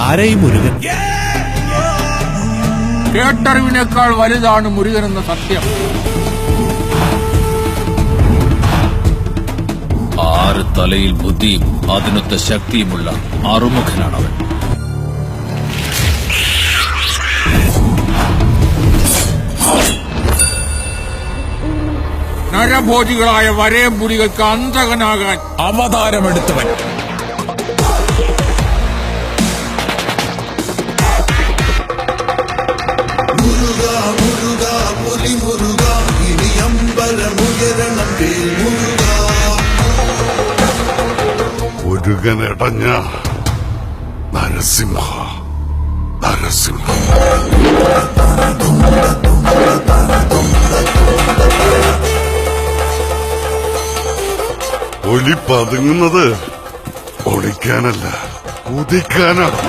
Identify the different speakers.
Speaker 1: ആരെയും മുരുകൻ
Speaker 2: കേട്ടറിവിനേക്കാൾ വലുതാണ് മുരുകൻ എന്ന സത്യം.
Speaker 3: ആറ് തലയിൽ ബുദ്ധിയും അതിനൊത്ത ശക്തിയുമുള്ള അറുമുഖനാണ് അവൻ
Speaker 2: നരഭോജികളായ വരേം പുലികൾക്ക് അന്തകനാകാൻ
Speaker 4: അവതാരമെടുത്തവൻ.
Speaker 5: മുരുകനടഞ്ഞ നരസിംഹ നരസിംഹ. ഒലി പതുങ്ങുന്നത് ഒളിക്കാനല്ല കുതിക്കാനാണ്.